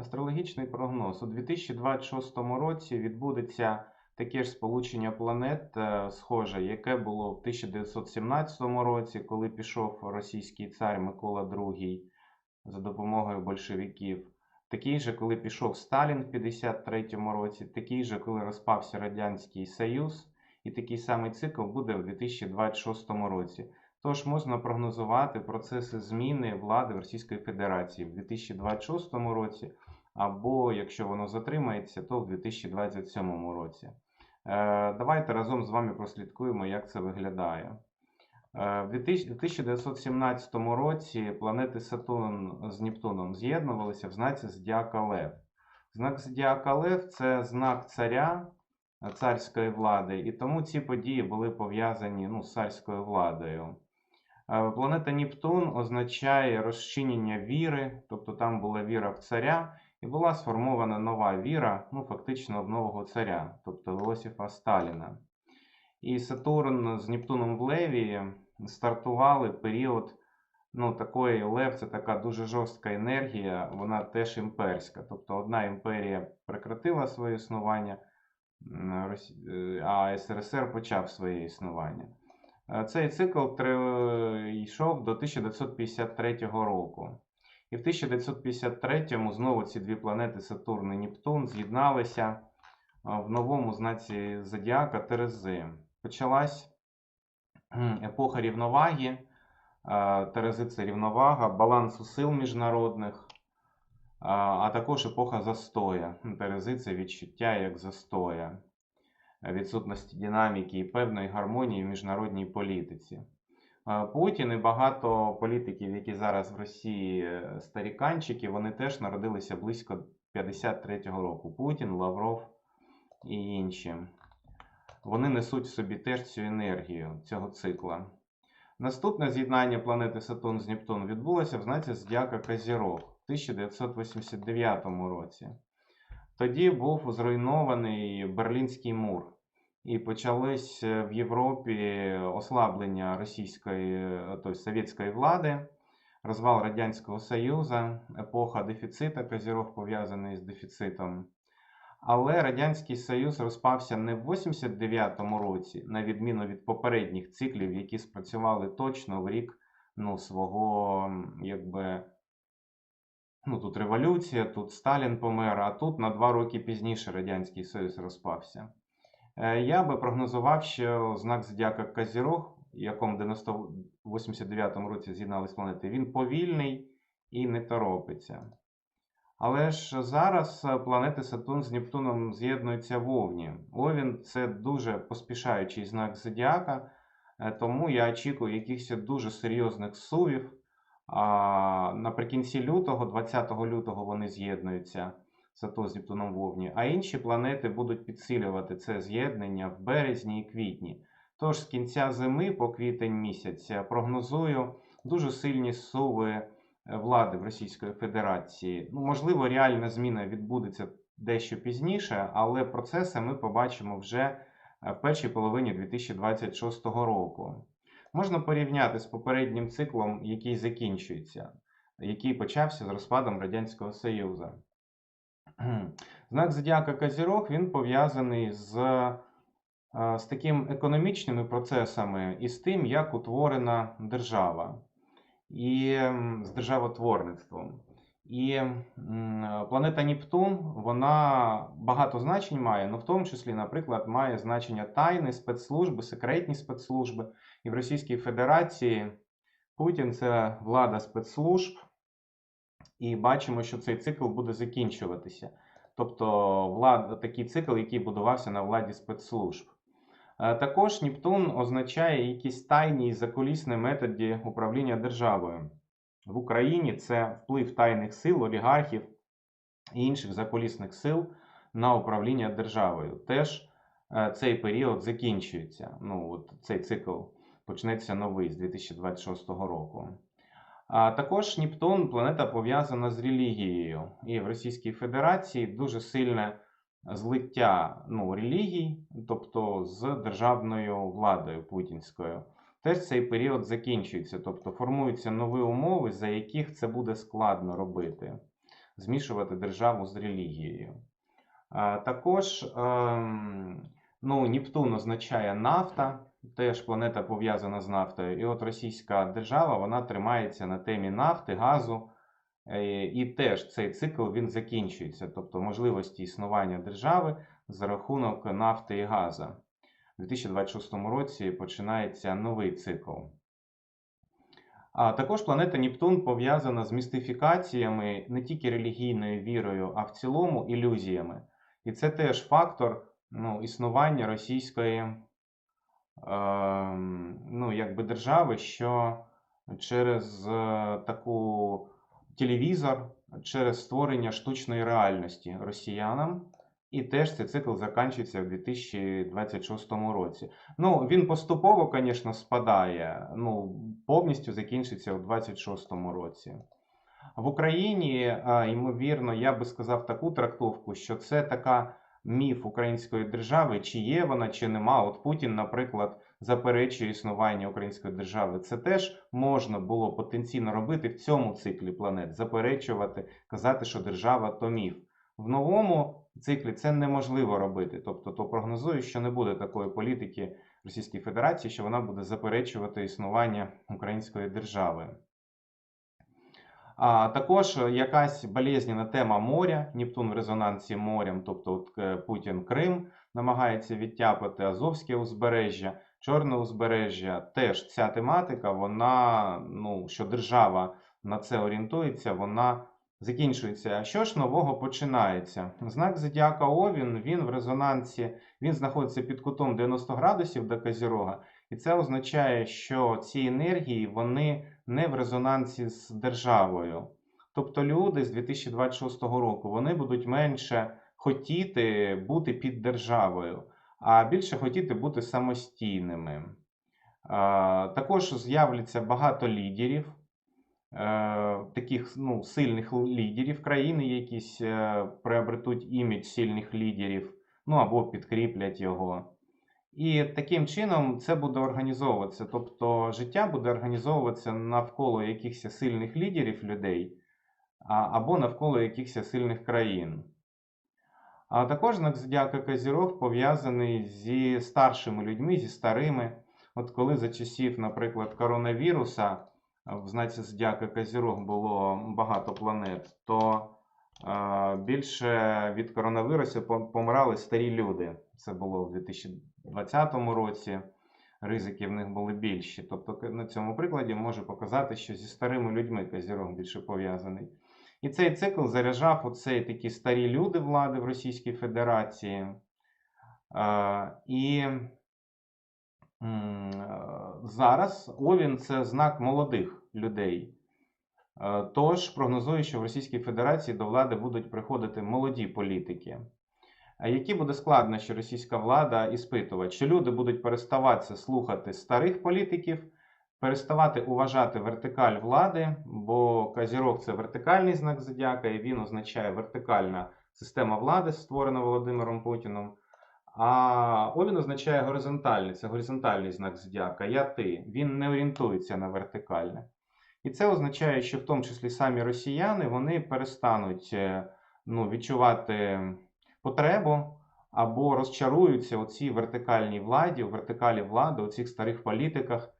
Астрологічний прогноз. У 2026 році відбудеться таке ж сполучення планет, е, схоже, яке було в 1917 році, коли пішов російський цар Микола II за допомогою большевиків. Такий же, коли пішов Сталін в 53 році, такий же, коли розпався Радянський Союз, і такий самий цикл буде в 2026 році. Тож можна прогнозувати процеси зміни влади в Російської Федерації в 2026 році, або якщо воно затримається, то в 2027 році. Е, Давайте разом з вами прослідкуємо, як це виглядає. Е, В 1917 році планети Сатурн з Нептуном з'єднувалися в знаці Зодіака Лев. Знак Зодіака Лев це знак царя, царської влади, і тому ці події були пов'язані ну, з царською владою. Е, Планета Нептун означає розчинення віри, тобто там була віра в царя, і була сформована нова віра, ну фактично в нового царя, тобто Іосифа Сталіна. І Сатурн з Нептуном в Леві стартували період ну, такої Лев це така дуже жорстка енергія, вона теж імперська. Тобто одна імперія прекратила своє існування, е, а СРСР почав своє існування. Е, Цей цикл йшов до 1953 року. І в 1953-му знову ці дві планети Сатурн і Нептун з'єдналися е, в новому знаці Зодіака Терези. Почалась епоха рівноваги. Е, Терези це рівновага, балансу сил міжнародних, а а також епоха застоя. Терези це відчуття як застоя, е, відсутності динаміки і певної гармонії в міжнародній політиці. Путін і багато політиків, які зараз в Росії е, старіканчики, вони теж народилися близько 53-го року. Путін, Лавров і інші. Вони несуть в собі теж цю енергію цього цикла. Наступне з'єднання планети Сатурн з Нептуном відбулося в знаці Зодіака Козірог в 1989 році. Тоді був зруйнований Берлінський мур, і почались е, в Європі ослаблення російської, тобто совєтської влади, розвал Радянського Союзу, епоха дефіцита, Козірог пов'язаний з дефіцитом. Але Радянський Союз розпався не в 89-му році, на відміну від попередніх циклів, які спрацювали точно в рік ну, свого, якби, ну, тут революція, тут Сталін помер, а тут на два роки пізніше Радянський Союз розпався. Е, Я би прогнозував, що знак Зодіака Козірог, якому в 90 89-му році з'єднались планети, він повільний і не торопиться. Але ж зараз е, планети Сатурн з Нептуном з'єднуються в Овні. Овін це дуже поспішаючий знак зодіака, е, тому я очікую якихось дуже серйозних сувів. Наприкінці лютого, 20 лютого, вони з'єднуються Сатурн з Нептуном в а інші планети будуть підсилювати це з'єднання в березні і квітні. Тож з кінця зими по квітень місяць е, прогнозую дуже сильні суви е, влади в Російської Федерації. Ну, можливо, реальна зміна відбудеться дещо пізніше, але процеси ми побачимо вже е, в першій половині 2026 року. Можна порівняти з попереднім циклом, який закінчується, який почався з розпадом Радянського Союзу. Знак Зодіака Козірог він пов'язаний з, е, з таким економічними процесами і з тим, як утворена держава і з державотворництвом. І планета Нептун, вона багато значень має, але в тому числі, наприклад, має значення тайни, спецслужби, секретні спецслужби. І в Російській Федерації Путін це влада спецслужб, і бачимо, що цей цикл буде закінчуватися. Тобто влада, такий цикл, який будувався на владі спецслужб. Е, Також Нептун означає якісь тайні і закулісні методи управління державою. В Україні це вплив тайних сил, олігархів і інших закулісних сил на управління державою. Теж е, цей період закінчується. Ну, от цей цикл почнеться новий з 2026 року. А також Нептун планета пов'язана з релігією. І в Російській Федерації дуже сильне злиття ну, релігій, тобто з державною владою путінською. Теж цей період закінчується, тобто формуються нові умови, за яких це буде складно робити. змішувати державу з релігією. Також ем, ну, Нептун означає нафта, теж планета пов'язана з нафтою. І от російська держава вона тримається на темі нафти, газу. Е, І теж цей цикл він закінчується, тобто можливості існування держави за рахунок нафти і газу. У 2026 році починається новий цикл. А також планета Нептун пов'язана з містифікаціями не тільки релігійною вірою, а в цілому ілюзіями. І це теж фактор ну, існування російської ну, якби держави, що через е, таку телевізор, через створення штучної реальності росіянам. І теж цей цикл закінчується в 2026 році. Ну, він поступово, звісно, спадає. Ну, повністю закінчиться у 2026 році. В Україні, а, ймовірно, я би сказав таку трактовку, що це така міф української держави, чи є вона, чи нема. От Путін, наприклад, заперечує існування української держави. Це теж можна було потенційно робити в цьому циклі планет, заперечувати, казати, що держава то міф. В новому циклі це неможливо робити. Тобто, то прогнозую, що не буде такої політики Російської Федерації, що вона буде заперечувати існування української держави. А також якась болезненна тема моря, Нептун в резонансі морем, тобто от е, Путін Крим намагається відтяпати Азовське узбережжя, Чорне узбережжя. Теж ця тематика, вона, ну, що держава на це орієнтується, вона закінчується. А що ж нового починається? Знак Зодіака Овін, він в резонансі, він знаходиться під кутом 90 градусів до Козірога, і це означає, що ці енергії вони не в резонансі з державою. Тобто люди з 2026 року вони будуть менше хотіти бути під державою, а більше хотіти бути самостійними. Також з'являться багато лідерів, е, таких ну, сильних лідерів країни, якісь е, приобретуть імідж сильних лідерів, ну або підкріплять його. І таким чином це буде організовуватися. Тобто життя буде організовуватися навколо якихось сильних лідерів людей або навколо якихось сильних країн. А також знак Зодіака Козірог пов'язаний зі старшими людьми, зі старими. От коли за часів, наприклад, коронавіруса в знаці Зодіака Козірог було багато планет, то більше від коронавірусу помирали старі люди. Це було в 2020 році. Ризики в них були більші. Тобто на цьому прикладі можу показати, що зі старими людьми Козірог більше пов'язаний. І цей цикл заряджав оцей такі старі люди влади в Російській Федерації. І зараз Овін це знак молодих людей. Тож прогнозую, що в Російській Федерації до влади будуть приходити молоді політики. Які буде складнощі російська влада іспитувати? Чи люди будуть переставатися слухати старих політиків, переставати уважати вертикаль влади, бо Казірок це вертикальний знак зодіака, і він означає вертикальна система влади, створена Володимиром Путіном. А Овін означає горизонтальний, це горизонтальний знак зодіака. Я ти. Він не орієнтується на вертикальне. І це означає, що в тому числі самі росіяни вони перестануть е, ну, відчувати потребу або розчаруються у цій вертикальній владі, вертикалі влади, у цих старих політиках,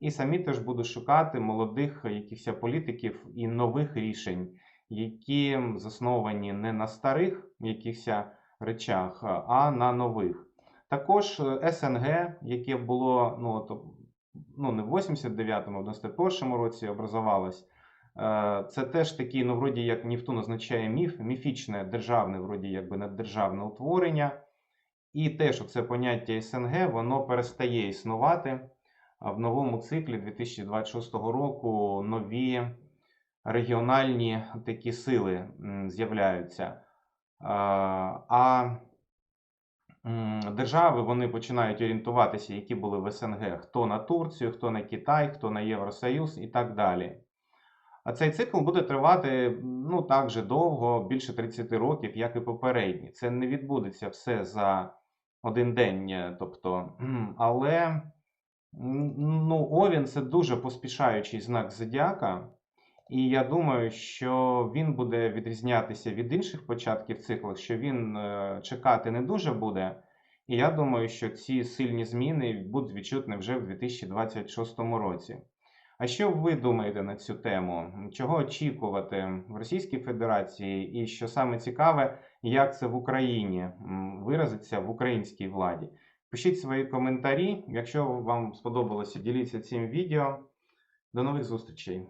і самі теж будуть шукати молодих якихось політиків і нових рішень, які засновані не на старих якихось речах, а на нових. Також е, СНГ, яке було ну, то, ну не в 89-му, а в 91-му році образувалось, це теж такий, ну, вроді як Нефтун означає міф, міфічне державне, вроді якби наддержавне утворення. І теж це поняття СНГ воно перестає існувати. В новому циклі 2026 року нові регіональні такі сили з'являються. Е, а держави вони починають орієнтуватися, які були в СНГ: хто на Турцію, хто на Китай, хто на Євросоюз і так далі. А цей цикл буде тривати ну так же довго, більше 30 років, як і попередній. Це не відбудеться все за один день. Е, тобто, але ну, Овін це дуже поспішаючий знак зодіака. І я думаю, що він буде відрізнятися від інших початків циклу, що він е, чекати не дуже буде. І я думаю, що ці сильні зміни будуть відчутні вже в 2026 році. А що ви думаєте на цю тему? Чого очікувати в Російській Федерації? І що саме цікаве, як це в Україні виразиться в українській владі? Пишіть свої коментарі. Якщо вам сподобалося, діліться цим відео. До нових зустрічей!